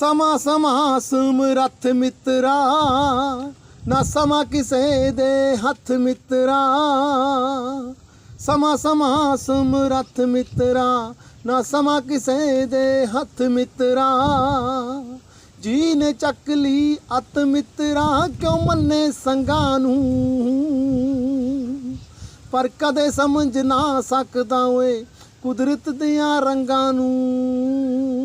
ਸਮਾ ਸਮਾ ਸਮਰੱਥ ਮਿੱਤਰਾ, ਨਾ ਸਮਾ ਕਿਸੇ ਦੇ ਹੱਥ ਮਿੱਤਰਾ। ਸਮਾ ਸਮਾ ਸਮਰੱਥ ਮਿੱਤਰਾ, ਨਾ ਸਮਾ ਕਿਸੇ ਦੇ ਹੱਥ ਮਿੱਤਰਾ। ਜੀ ਨੇ ਚੱਕ ਲਈ ਅਤ ਮਿੱਤਰਾ, ਕਿਉਂ ਮੰਨੇ ਸੰਗਾਂ ਨੂੰ? ਪਰ ਕਦੇ ਸਮਝ ਨਾ ਸਕਦਾ ਓਏ ਕੁਦਰਤ ਦੀਆਂ ਰੰਗਾਂ ਨੂੰ।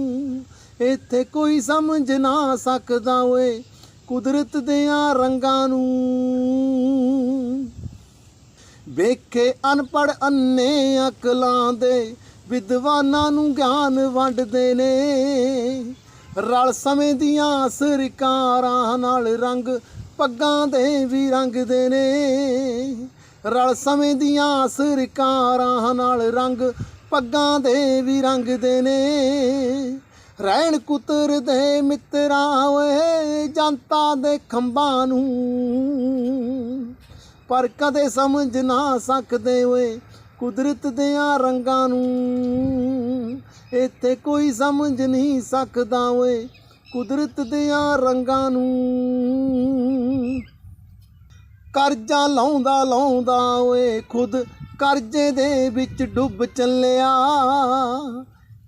ਇੱਥੇ ਕੋਈ ਸਮਝ ਨਾ ਸਕਦਾ ਓਏ ਕੁਦਰਤ ਦੀਆਂ ਰੰਗਾਂ ਨੂੰ। ਵੇਖੇ ਅਨਪੜ ਅੰਨੇ ਅਕਲਾਂ ਦੇ ਵਿਦਵਾਨਾਂ ਨੂੰ ਗਿਆਨ ਵੰਡਦੇ ਨੇ। ਰਲ ਸਮੇਂ ਦੀਆਂ ਸਰਕਾਰਾਂ ਨਾਲ ਰੰਗ ਪੱਗਾਂ ਦੇ ਵੀ ਰੰਗਦੇ ਨੇ। ਰਲ ਸਮੇਂ ਦੀਆਂ ਸਰਕਾਰਾਂ ਨਾਲ ਰੰਗ ਪੱਗਾਂ ਦੇ ਵੀ ਰੰਗਦੇ ਨੇ। ਰਹਿਣ ਕੁਤਰ ਦੇ ਮਿੱਤਰਾਂ ਓਏ, ਜਨਤਾ ਦੇ ਖੰਭਾਂ ਨੂੰ। ਪਰ ਕਦੇ ਸਮਝ ਨਾ ਸਕਦੇ ਓਏ, ਕੁਦਰਤ ਦਿਆਂ ਰੰਗਾਂ ਨੂੰ। ਇੱਥੇ ਕੋਈ ਸਮਝ ਨਹੀਂ ਸਕਦਾ ਓਏ, ਕੁਦਰਤ ਦਿਆਂ ਰੰਗਾਂ ਨੂੰ। ਕਰਜ਼ਾ ਲਾਉਂਦਾ ਲਾਉਂਦਾ ਓਏ, ਖੁਦ ਕਰਜ਼ੇ ਦੇ ਵਿੱਚ ਡੁੱਬ ਚੱਲਿਆ।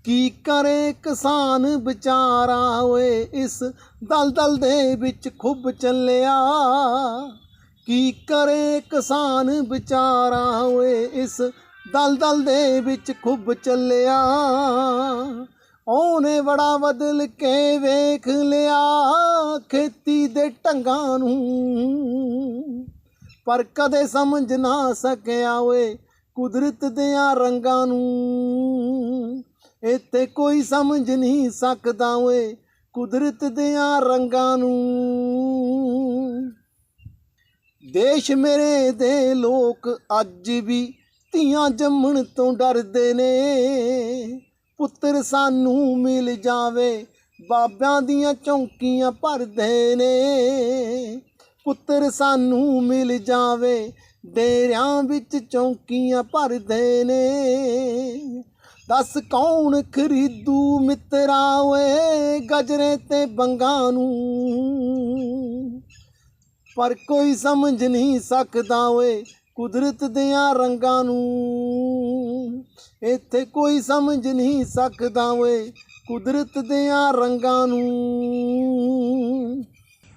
ਕੀ ਕਰੇ ਕਿਸਾਨ ਵਿਚਾਰਾ ਓਏ ਇਸ ਦਲਦਲ ਦੇ ਵਿੱਚ ਖੁੱਬ ਚੱਲਿਆ? ਕੀ ਕਰੇ ਕਿਸਾਨ ਵਿਚਾਰਾ ਓਏ ਇਸ ਦਲਦਲ ਦੇ ਵਿੱਚ ਖੁੱਬ ਚੱਲਿਆ? ਉਹਨੇ ਬੜਾ ਬਦਲ ਕੇ ਵੇਖ ਲਿਆ ਖੇਤੀ ਦੇ ਢੰਗਾਂ ਨੂੰ। ਪਰ ਕਦੇ ਸਮਝ ਨਾ ਸਕਿਆ ਓਏ ਕੁਦਰਤ ਦਿਆਂ ਰੰਗਾਂ ਨੂੰ। ਇੱਥੇ ਕੋਈ ਸਮਝ ਨਹੀਂ ਸਕਦਾ ਓਏ ਕੁਦਰਤ ਦਿਆਂ ਰੰਗਾਂ ਨੂੰ। ਦੇਸ਼ ਮੇਰੇ ਦੇ ਲੋਕ ਅੱਜ ਵੀ ਧੀਆਂ ਜੰਮਣ ਤੋਂ ਡਰਦੇ ਨੇ। ਪੁੱਤਰ ਸਾਨੂੰ ਮਿਲ ਜਾਵੇ, ਬਾਬਿਆਂ ਦੀਆਂ ਚੌਂਕੀਆਂ ਭਰਦੇ ਨੇ। ਪੁੱਤਰ ਸਾਨੂੰ ਮਿਲ ਜਾਵੇ, ਡੇਰਿਆਂ ਵਿੱਚ ਚੌਂਕੀਆਂ ਭਰਦੇ ਨੇ। ਦੱਸ ਕੌਣ ਖਰੀਦੂ ਮਿੱਤਰਾ ਓਏ ਗਜਰੇ ਤੇ ਬੰਗਾਂ ਨੂੰ? ਪਰ ਕੋਈ ਸਮਝ ਨਹੀਂ ਸਕਦਾ ਓਏ ਕੁਦਰਤ ਦਿਆਂ ਰੰਗਾਂ ਨੂੰ। ਇੱਥੇ ਕੋਈ ਸਮਝ ਨਹੀਂ ਸਕਦਾ ਓਏ ਕੁਦਰਤ ਦਿਆਂ ਰੰਗਾਂ ਨੂੰ।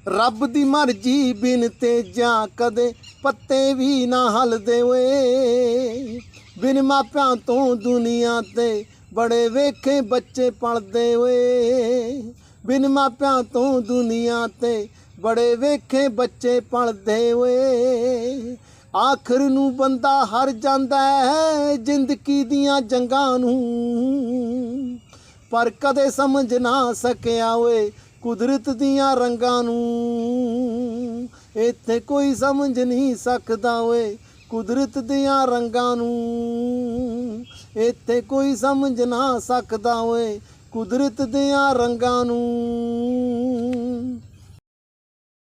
ਰੱਬ ਦੀ ਮਰਜ਼ੀ ਬਿਨ 'ਤੇ ਜਾਂ ਕਦੇ ਪੱਤੇ ਵੀ ਨਾ ਹਲਦੇ ਓਏ। ਬਿਨ ਮਾਪਿਆਂ ਤੋਂ ਦੁਨੀਆ ਤੇ ਬੜੇ ਵੇਖੇ ਬੱਚੇ ਪਲਦੇ ਓਏ। ਬਿਨ ਮਾਪਿਆਂ ਤੋਂ ਦੁਨੀਆ ਤੇ ਬੜੇ ਵੇਖੇ ਬੱਚੇ ਪਲਦੇ ਓਏ। ਆਖਰ ਨੂੰ ਬੰਦਾ ਹਰ ਜਾਂਦਾ ਹੈ ਜ਼ਿੰਦਗੀ ਦੀਆਂ ਜੰਗਾਂ ਨੂੰ। ਪਰ ਕਦੇ ਸਮਝ ਨਾ ਸਕਿਆ ਓਏ ਕੁਦਰਤ ਦੀਆਂ ਰੰਗਾਂ ਨੂੰ। ਇੱਥੇ ਕੋਈ ਸਮਝ ਨਹੀਂ ਸਕਦਾ ਓਏ ਕੁਦਰਤ ਦੀਆਂ ਰੰਗਾਂ ਨੂੰ ਇੱਥੇ ਕੋਈ ਸਮਝ ਨਾ ਸਕਦਾ ਓਏ। ਕੁਦਰਤ ਦੀਆਂ ਰੰਗਾਂ ਨੂੰ